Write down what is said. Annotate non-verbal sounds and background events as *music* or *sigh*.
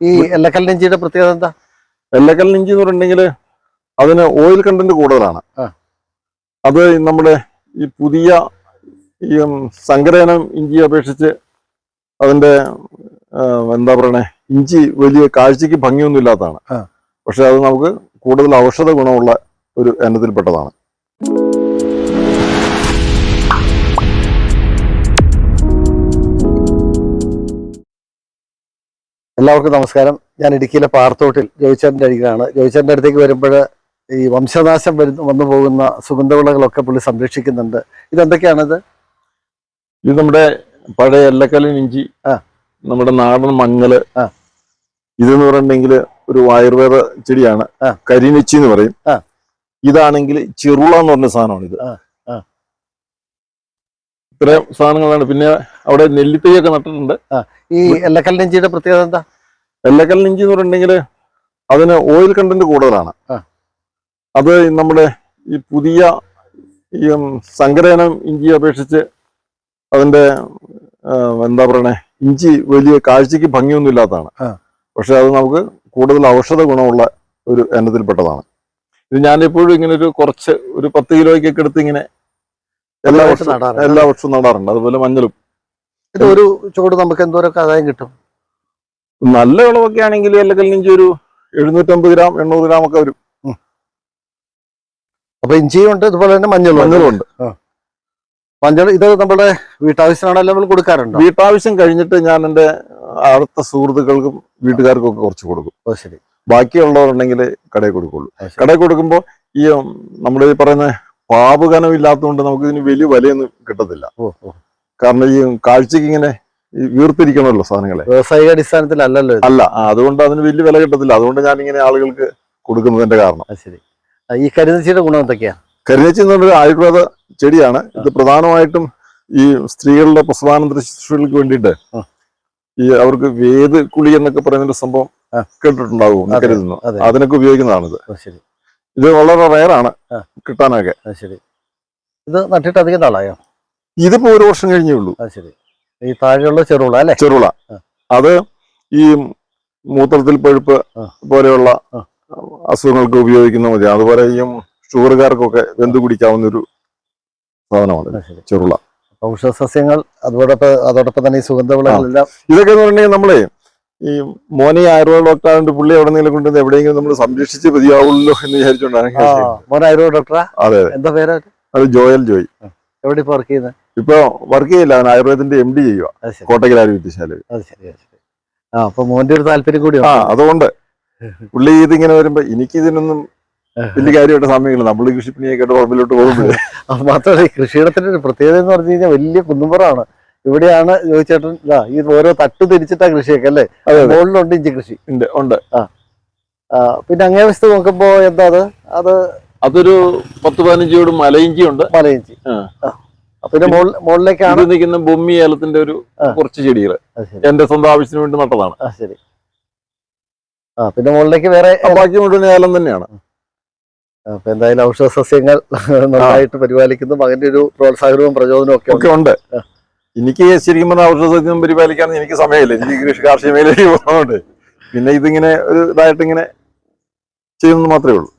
ഈ എല്ലക്കൽ നെഞ്ചിയുടെ പ്രത്യേകത എന്താ? എല്ലക്കൽ ഇഞ്ചി എന്ന് പറഞ്ഞിട്ടുണ്ടെങ്കിൽ അതിന് ഓയിൽ കണ്ടന്റ് കൂടുതലാണ്. അത് നമ്മുടെ ഈ പുതിയ ഈ സങ്കരേനം ഇഞ്ചി ഇഞ്ചിയെ അപേക്ഷിച്ച് അതിന്റെ എന്താ പറയണേ ഇഞ്ചി വലിയ കാഴ്ചക്ക് ഭംഗിയൊന്നും ഇല്ലാത്തതാണ്. പക്ഷെ അത് നമുക്ക് കൂടുതൽ ഔഷധ ഗുണമുള്ള ഒരു ഇനത്തിൽപ്പെട്ടതാണ് എല്ലാവർക്കും നമസ്കാരം ഞാൻ ഇടുക്കിയിലെ പാറത്തോട്ടിൽ ജോയിച്ചേട്ടന്റെ അരികിലാണ് ജോയിച്ചേട്ടന്റെ അടുത്തേക്ക് വരുമ്പോൾ ഈ വംശനാശം വരുന്ന വന്നു പോകുന്ന സുഗന്ധവിളകളൊക്കെ പുള്ളി സംരക്ഷിക്കുന്നുണ്ട് ഇതെന്തൊക്കെയാണിത് ഇത് നമ്മുടെ പഴയ എല്ലക്കല്ലിൻ ഇഞ്ചി ആ. നമ്മുടെ നാടൻ മഞ്ഞൾ ആ. ഇതെന്ന് പറഞ്ഞിട്ടുണ്ടെങ്കിൽ ഒരു ആയുർവേദ ചെടിയാണ് ആ. കരിനെച്ചി എന്ന് പറയും ആ. ഇതാണെങ്കിൽ ചെറുള എന്ന് പറഞ്ഞ സാധനമാണ് ഇത് ആ, ആ. ഇത്രയും സാധനങ്ങളാണ് പിന്നെ അവിടെ നെല്ലിത്തൈയൊക്കെ നട്ടിട്ടുണ്ട്. ഈ എല്ലക്കല്ലിഞ്ചിയുടെ പ്രത്യേകത എന്താ? എല്ലക്കൽ നെഞ്ചി എന്ന് പറഞ്ഞിട്ടുണ്ടെങ്കിൽ അതിന് ഓയിൽ കണ്ടന്റ് കൂടുതലാണ്. അത് നമ്മുടെ ഈ പുതിയ ഈ സങ്കരേനം ഇഞ്ചി ഇഞ്ചിയെ അപേക്ഷിച്ച് അതിന്റെ എന്താ പറയണേ ഇഞ്ചി വലിയ കാഴ്ചക്ക് ഭംഗിയൊന്നും ഇല്ലാത്തതാണ്. പക്ഷെ അത് നമുക്ക് കൂടുതൽ ഔഷധ ഗുണമുള്ള ഒരു എണ്ണത്തിൽപ്പെട്ടതാണ് ഇത് ഞാൻ എപ്പോഴും ഇങ്ങനെ ഒരു കുറച്ച് ഒരു പത്ത് കിലോയ്ക്കൊക്കെ എടുത്ത് ഇങ്ങനെ എല്ലാ വർഷവും. എല്ലാ വർഷവും നടാറുണ്ട്. അതുപോലെ മഞ്ഞളും. ഇത് ഒരു ചൂട് നമുക്ക് എന്തോരൊക്കെ ആദായം കിട്ടും? നല്ല വിളവൊക്കെ ആണെങ്കിൽ അല്ലെങ്കിൽ ഇഞ്ചി ഒരു എഴുന്നൂറ്റമ്പത് ഗ്രാം എണ്ണൂറ് ഗ്രാം ഒക്കെ വരും. അപ്പൊ ഇഞ്ചിയും ഉണ്ട് ഇതുപോലെ തന്നെ മഞ്ഞളും ഉണ്ട്. മഞ്ഞളുണ്ട് മഞ്ഞൾ ഇത് നമ്മുടെ വീട്ടാവശ്യത്തിനാണല്ലോ നമ്മൾ കൊടുക്കാറുണ്ട്? വീട്ടാവശ്യം കഴിഞ്ഞിട്ട് ഞാൻ എന്റെ അടുത്ത സുഹൃത്തുക്കൾക്കും വീട്ടുകാർക്കും ഒക്കെ കുറച്ച് കൊടുക്കും. ശരി. ബാക്കിയുള്ളവരുണ്ടെങ്കിൽ കടയിൽ കൊടുക്കുള്ളൂ. കടയിൽ കൊടുക്കുമ്പോൾ ഈ നമ്മൾ ഈ പറയുന്ന പാപ് കനം ഇല്ലാത്തതുകൊണ്ട് നമുക്ക് ഇതിന് വലിയ വിലയൊന്നും കിട്ടത്തില്ല. കാരണം ഈ കാഴ്ചക്ക് ഇങ്ങനെ വീർത്തിരിക്കണമല്ലോ സാധനങ്ങളെ. വ്യവസായിക അടിസ്ഥാനത്തിൽ അല്ലല്ലോ അല്ല അതുകൊണ്ട് അതിന് വലിയ വില കിട്ടത്തില്ല. അതുകൊണ്ട് ഞാൻ ഇങ്ങനെ ആളുകൾക്ക് കൊടുക്കുന്നതിന്റെ കാരണം. ശരി. ഈ കരിനച്ചിയുടെ ഗുണം എന്തൊക്കെയാണ് കരിനച്ചി എന്ന് പറഞ്ഞൊരു ആയുർവേദ ചെടിയാണ്. ഇത് പ്രധാനമായിട്ടും ഈ സ്ത്രീകളുടെ പ്രസവാനന്തര ശുശ്രൂഷകൾക്ക് വേണ്ടിയിട്ട് ഈ അവർക്ക് വേദ് കുളി എന്നൊക്കെ പറയുന്ന സംഭവം. കേട്ടിട്ടുണ്ടാവും കരുതുന്നു. അതിനൊക്കെ ഉപയോഗിക്കുന്നതാണിത്. ഇത് വളരെ റയറാണ്. കിട്ടാനൊക്കെ ശരി. ഇത് നട്ടിട്ട് അധികം നാളായോ? ഇതിപ്പോ ഒരു വർഷം കഴിഞ്ഞേ ഉള്ളൂ. ശരി. ഈ താഴെയുള്ള ചെറുള അല്ലേ? ചെറുള. അത് ഈ മൂത്രത്തിൽ പഴുപ്പ് പോലെയുള്ള അസുഖങ്ങൾക്ക് ഉപയോഗിക്കുന്ന മതി അതുപോലെ ഈ ഷുഗറുകാർക്കൊക്കെ വെന്ത് കുടിക്കാവുന്ന ഒരു സാധനമാണ് ചെറുള. ഔഷധ സസ്യങ്ങൾ അതോടൊപ്പം അതോടൊപ്പം തന്നെ ഈ സുഗന്ധവിളകളെല്ലാം ഇതൊക്കെ എന്ന് പറഞ്ഞാൽ നമ്മളെ ഈ മോനെ ആയുർവേദ ഡോക്ടറായിട്ട് പുള്ളി എവിടെ നിന്നെങ്കിലും കൊണ്ടുവന്ന് എവിടെയെങ്കിലും നമ്മൾ സംരക്ഷിച്ച് മതിയാവുള്ളൂ എന്ന് വിചാരിച്ചോണ്ടാണ് മോനെ ആയുർവേദ ഡോക്ടറാ? അതെ എന്താ പേര് അത് ജോയൽ ജോയ്. എവിടെ ഇപ്പൊ വർക്ക് ചെയ്യുന്നത് ഇപ്പൊ വർക്ക് ചെയ്യില്ല. അവൻ ആയുർവേദത്തിന്റെ എം ഡി ചെയ്യുക അത് ശരി. ആയുർവേദശാല അത് ശരി അത് ശരി. ആ അപ്പൊ മോന്റെ ഒരു താല്പര്യം കൂടി ആ അതുകൊണ്ട് പുള്ളി ഇതിങ്ങനെ വരുമ്പോ എനിക്ക് ഇതിനൊന്നും വലിയ കാര്യമായിട്ട് സമയമില്ല. നമ്മൾ കൃഷിപ്പണിയൊക്കെ ആയിട്ട് പറമ്പിലോട്ട് പോകുമ്പോൾ *laughs* മാത്രമല്ല ഈ കൃഷിയിടത്തിന്റെ ഒരു പ്രത്യേകത എന്ന് പറഞ്ഞു കഴിഞ്ഞാൽ വലിയ കുന്നുമ്പറാണ് ഇവിടെയാണ് ചോദിച്ചേട്ടൻ ഇതാ ഈ ഓരോ തട്ട് തിരിച്ചിട്ടാ കൃഷിയൊക്കെ അല്ലേ? അതെ അതെ. മുകളിലുണ്ട് ഇഞ്ചി കൃഷി. ഉണ്ട് ഉണ്ട്. ആ, പിന്നെ അങ്ങേ വശത്ത് നോക്കുമ്പോ എന്താ അത്? അത് അതൊരു പത്ത് പതിനഞ്ച് ചൂട് മലയിഞ്ചി ഉണ്ട്. മലയിഞ്ചി. പിന്നെ മുകളിലേക്കാണ് നിൽക്കുന്ന ബൊമ്മി ഏലത്തിന്റെ ഒരു കുറച്ച് ചെടികൾ എന്റെ സ്വന്തം ആവശ്യത്തിന് വേണ്ടി നട്ടതാണ്. ശരി. ആ പിന്നെ മുകളിലേക്ക് വേറെ ബാക്കി മുഴുവൻ ഏലം തന്നെയാണ്. അപ്പൊ എന്തായാലും ഔഷധ സസ്യങ്ങൾ നന്നായിട്ട് പരിപാലിക്കുന്നു. മകന്റെ ഒരു പ്രോത്സാഹനവും പ്രചോദനവും ഒക്കെ. ഒക്കെ ഉണ്ട്. എനിക്ക് ശരിക്കും പറഞ്ഞാൽ ഔഷധ സസ്യം പരിപാലിക്കാൻ എനിക്ക് സമയമില്ല. എനിക്ക് കൃഷി കാർഷിക മേഖലയിൽ പോകുന്നുണ്ട് പിന്നെ ഇതിങ്ങനെ ഒരു ഇതായിട്ട് ഇങ്ങനെ ചെയ്യുന്നത് മാത്രമേ ഉള്ളൂ.